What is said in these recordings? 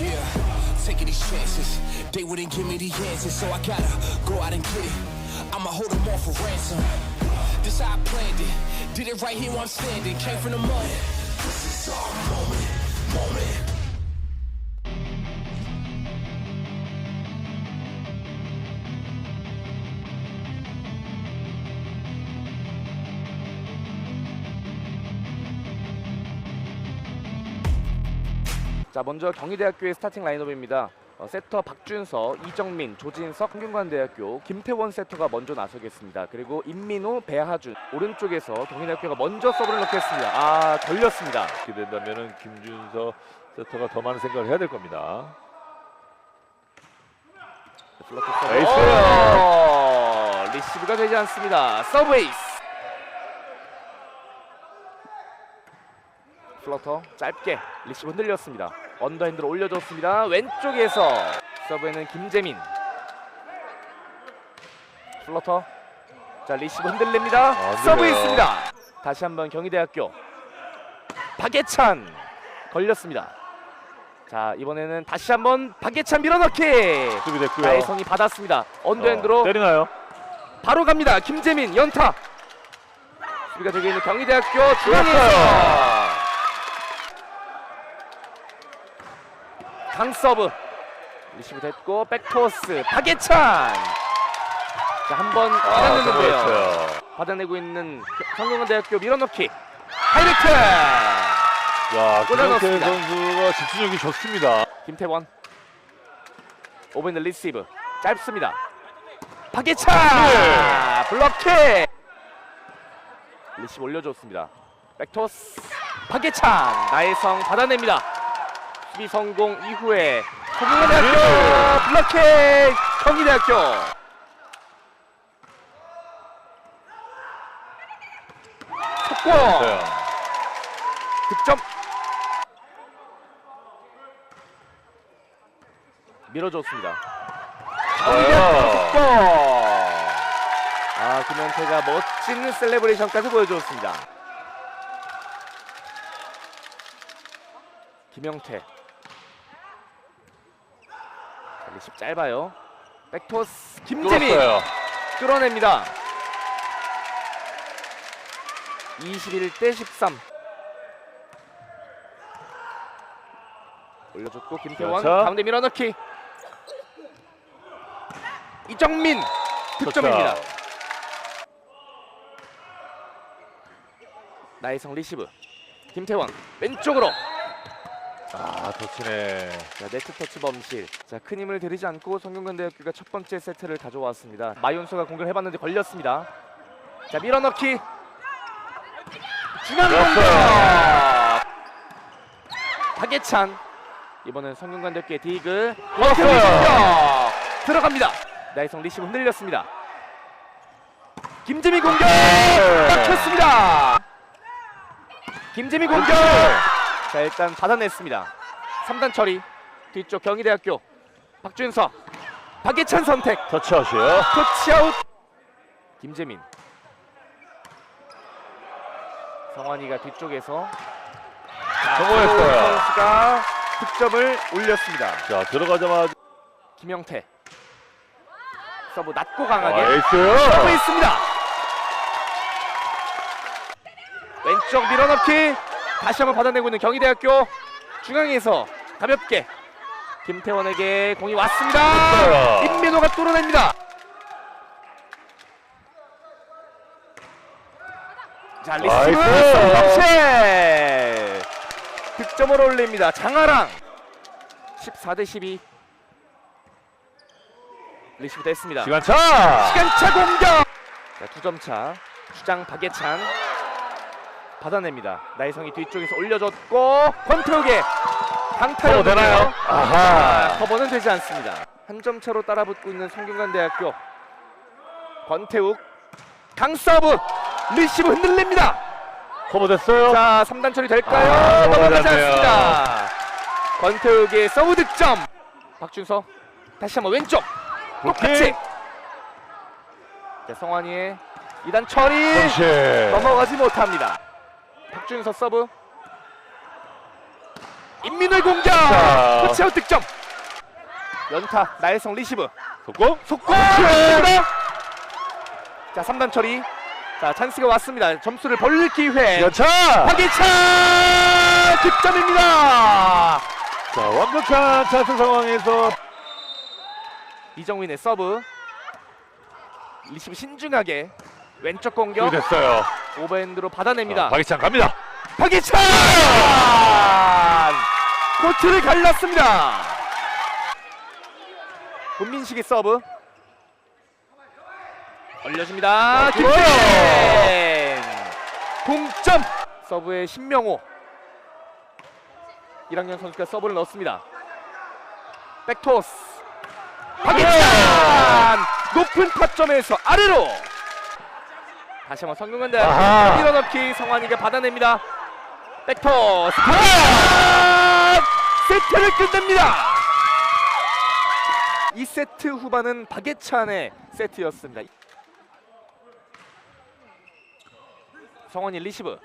Yeah, taking these chances. They wouldn't give me the answers, so I gotta go out and get it. I'ma hold them off for ransom. This how I planned it. Did it right here where I'm standing. Came from the mud. 자 먼저 경희대학교의 스타팅 라인업입니다. 어, 세터 박준서, 이정민, 조진석, 한경관대학교, 김태원 세터가 먼저 나서겠습니다. 그리고 임민호, 배하준 오른쪽에서 경희대학교가 먼저 서브를 넣겠습니다. 아 걸렸습니다. 이렇게 된다면은 김준서 세터가 더 많은 생각을 해야 될 겁니다. 블로크 서브. 에이스! 오! 리시브가 되지 않습니다. 서브 에이스. 플러터 짧게 리시브 흔들렸습니다. 언더핸드로 올려줬습니다. 왼쪽에서 서브에는 김재민. 플러터. 자 리시브 흔들립니다. 안 서브. 있습니다. 다시 한번 경희대학교. 박예찬 걸렸습니다. 자 이번에는 다시 한번 박예찬 밀어넣기. 수비 됐고요. 나혜성이 받았습니다. 언더핸드로 어, 때리나요? 바로 갑니다. 김재민 연타. 수비가 되고 있는 경희대학교 중앙에서 강 서브 리시브 됐고 백토스 박예찬 자 한번 아, 받아내는데요. 받아내고 있는 성균관대학교 밀어넣기 하이레트 야, 넣었습니다. 선수가 집중력이 좋습니다. 김태원 오벤드 리시브 짧습니다. 박예찬 블럭킥 리시브 올려줬습니다. 백토스 박예찬 나혜성 받아냅니다. 수비 성공 이후에 성균관대학교 블럭킥 경희대학교 속공 네. 득점 밀어줬습니다. 아, 골! 아 김현태가 멋진 셀레브레이션까지 보여줬습니다. 김영태 자, 리십 짧아요. 백토스 김재민 뚫었어요. 뚫어냅니다. 21대 13 올려줬고 김태원 그렇죠. 가운데 밀어넣기 이정민 득점입니다. 그렇죠. 나혜성 리시브 김태원 왼쪽으로 아, 터치네. 자, 네트 터치 범실. 자, 큰 힘을 들이지 않고 성균관대학교가 첫 번째 세트를 가져왔습니다. 마윤수가 공격을 해봤는데 걸렸습니다. 자, 밀어넣기. 중앙 공격. 그렇죠. 박예찬. 이번엔 성균관대학교의 디그. 좋았어요. 공격 들어갑니다. 나이성 리시브 흔들렸습니다. 김재민 공격 네. 막혔습니다. 김재민 공격. 자 일단 받아냈습니다. 3단 처리 뒤쪽 경희대학교 박준석 박예찬 선택 터치아웃이에요. 터치아웃 김재민 성환이가 뒤쪽에서 자, 성공했어요. 선수가 득점을 올렸습니다. 자, 들어가자마자 김영태 서브 낮고 아, 강하게 서브 에이스. 있습니다. 왼쪽 밀어넣기 다시 한번 받아내고 있는 경희대학교 중앙에서 가볍게 김태원에게 공이 왔습니다. 됐어요. 임민호가 뚫어냅니다. 자 나이스. 성범채 득점을 올립니다. 장하랑 14대 12 리시브 됐습니다. 시간차. 시간차 공격. 자, 두 점 차. 주장 박예찬 받아냅니다. 나혜성이 뒤쪽에서 올려줬고 권태욱의 강타를 커버 되나요? 아하. 커버는 되지 않습니다. 한 점 차로 따라붙고 있는 성균관 대학교 권태욱 강서브 리시브 흔들립니다. 커버 됐어요. 자, 3단 처리 될까요? 아, 넘어가지 넘어갔네요. 않습니다. 권태욱의 서브 득점. 박준서 다시 한번 왼쪽 똑같이. 자, 성환이의 2단 처리. 넘어가지 못합니다. 박준서 서브 임민호의 공격. 자. 코치아웃 득점. 연타 나혜성 리시브. 속공. 속공 들어갑니다. 자 3단 처리. 자 찬스가 왔습니다. 점수를 벌릴 기회. 연차. 박예찬 득점입니다. 자 완벽한 찬스 상황에서 이정민의 서브. 리시브 신중하게 왼쪽 공격 됐어요. 오버핸드로 받아냅니다. 박희찬 갑니다. 박예찬 코트를 갈랐습니다. 본민식의 서브 올려줍니다. 어, 김태현 동점 서브의 신명호 1학년 선수가 서브를 넣습니다. 백토스 박예찬 높은 타점에서 아래로 다시 한번 성공한 대 아하. 밀어넣기 성환이가 받아냅니다. 백토스 박예찬 세트를 끝냅니다. 2세트 후반은 박예찬의 세트였습니다. 성원이 리시브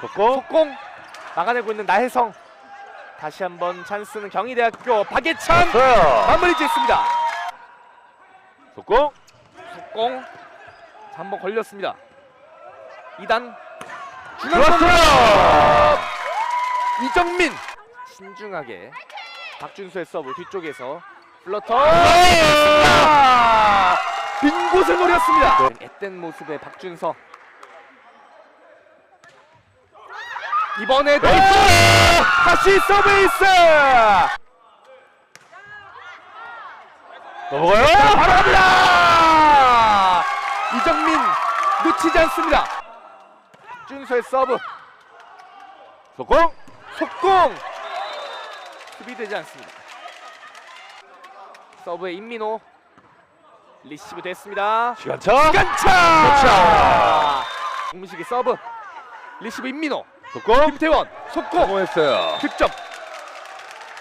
속공. 속공 막아내고 있는 나혜성 다시 한번 찬스는 경희대학교 박예찬. 마무리 짓습니다. 속공. 속공 자, 한번 걸렸습니다. 2단 중앙 좋았어요. 이정민 신중하게 박준수의 서브 뒤쪽에서 플러터 빈 곳을 노렸습니다. 앳된 모습의 박준서 이번에도 다시 서브에이스 넘어가요. 바로 갑니다. 이정민 놓치지 않습니다. 박준서의 서브 속공. 속공 수비되지 않습니다. 서브의 임민호 리시브 됐습니다. 시간차. 시간차 공민식의 서브 리시브 임민호 속공. 김태원 속공 성공했어요. 득점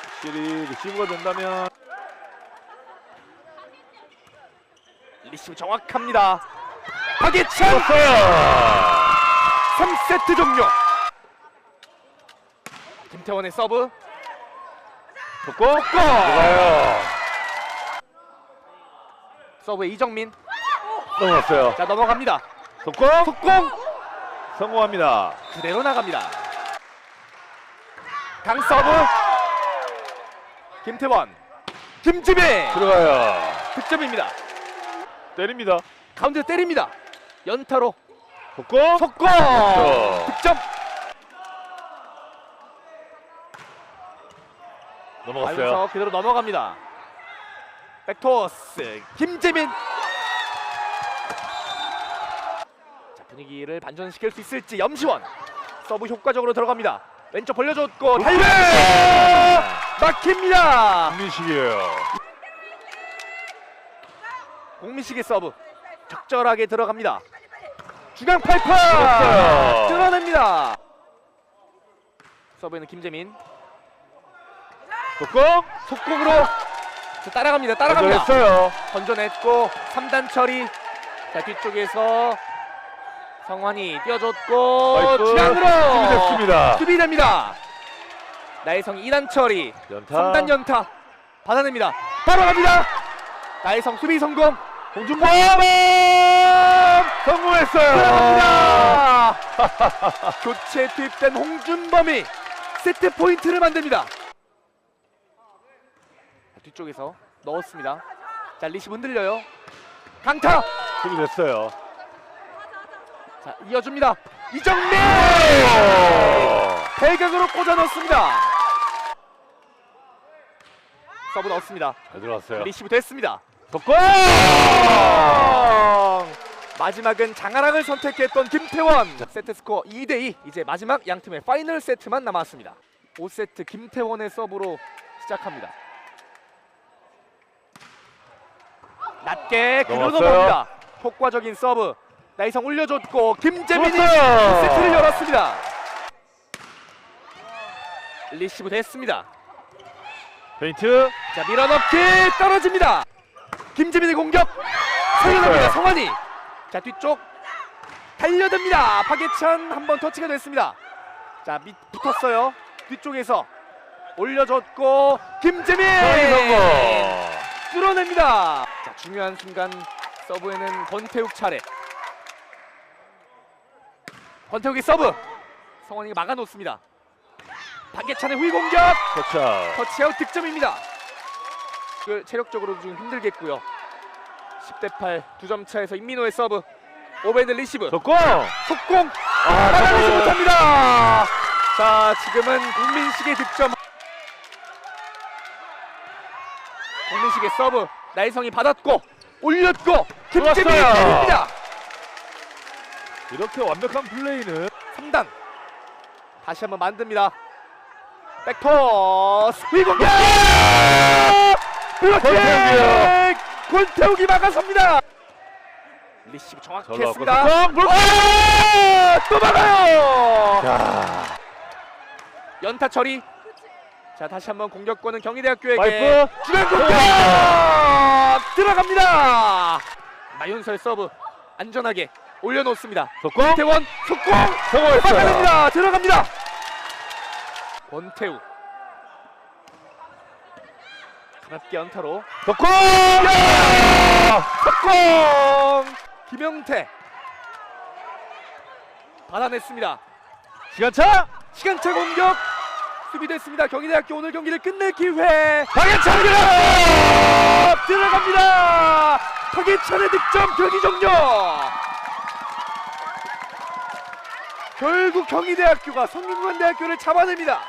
확실히 리시브가 된다면 리시브 정확합니다. 박예찬 좋았어요. 3세트 종료. 김태원의 서브 속공. 골! 서브에 이정민 넘어갔어요. 자 넘어갑니다. 속공. 속공 성공합니다. 그대로 나갑니다. 강 서브 김태원 김지민 들어가요. 득점입니다. 때립니다. 가운데 때립니다. 연타로 속공. 속공 득점. 넘어갔어요. 그대로 넘어갑니다. 백토스 김재민. 자 분위기를 반전시킬 수 있을지 염시원 서브 효과적으로 들어갑니다. 왼쪽 벌려줬고 달려 막힙니다. 민식이에요. 공민식의 서브 적절하게 들어갑니다. 중앙 파이프 들었어요. 뚫어냅니다. 서브에는 김재민 속공. 속공으로 자, 따라갑니다. 따라갑니다. 했어요. 건져냈고 3단 처리 자 뒤쪽에서 성환이 뛰어줬고 중앙으로 됐습니다. 수비됩니다 나혜성 2단 처리 연타. 3단 연타 받아냅니다 바로 갑니다 나혜성 수비 성공 공중범 성공했어요. 들어갑니다. 교체 투입된 홍준범이 세트 포인트를 만듭니다. 자, 뒤쪽에서 넣었습니다. 자 리시브 흔들려요. 강타! 수비 됐어요. 자 이어줍니다. 이정민! 대각으로 꽂아 넣습니다. 서브 넣었습니다. 잘 들어갔어요. 리시브 됐습니다 속공. 마지막은 장하락을 선택했던 김태원 세트 스코어 2대2 이제 마지막 양 팀의 파이널 세트만 남았습니다 5세트 김태원의 서브로 시작합니다 낮게 그대로. 넘어갑니다 효과적인 서브 나이성 올려줬고 김재민이. 세트를 열었습니다 리시브 됐습니다 페인트. 자 밀어넣기 떨어집니다. 김재민의 공격 살려납니다. 됐어요. 성환이 자 뒤쪽 달려듭니다. 박예찬 한 번 터치가 됐습니다. 자 밑 붙었어요. 뒤쪽에서 올려줬고 김재민 성공. 뚫어냅니다. 자 중요한 순간 서브에는 권태욱 차례. 권태욱이 서브. 성원이가 막아놓습니다. 박예찬의 후위 공격. 터치아웃. 터치아웃 득점입니다. 그 체력적으로 좀 힘들겠고요. 10대 8 두 점 차에서 임민호의 서브. 오벤드 리시브. 속공. 속공 아, 막아내지 서브. 못합니다. 자 지금은 국민식의 득점. 국민식의 서브 나일성이 받았고 올렸고 김재민이 좋았어요. 때립니다. 이렇게 완벽한 플레이는 3단 다시 한번 만듭니다. 백토스 위공격 권태욱이요. 권태욱이 막아섭니다. 리시브 정확했습니다. 왔고 속공. 불- 아, 또 막아요. 자, 연타 처리. 자 다시 한번 공격권은 경희대학교에게 파이프. 주간 공격 들어갑니다. 나윤서의 서브 안전하게 올려놓습니다. 속공. 김태원 속공 성공했어요. 막아냅니다. 들어갑니다. 권태우 가볍게 연타로 속공. 속공 김영태 받아냈습니다. 시간차. 시간차 공격 수비됐습니다. 경희대학교 오늘 경기를 끝낼 기회. 박예찬 득점 들어갑니다. 박예찬의 득점 경기 종료. 결국 경희대학교가 성균관대학교를 잡아냅니다.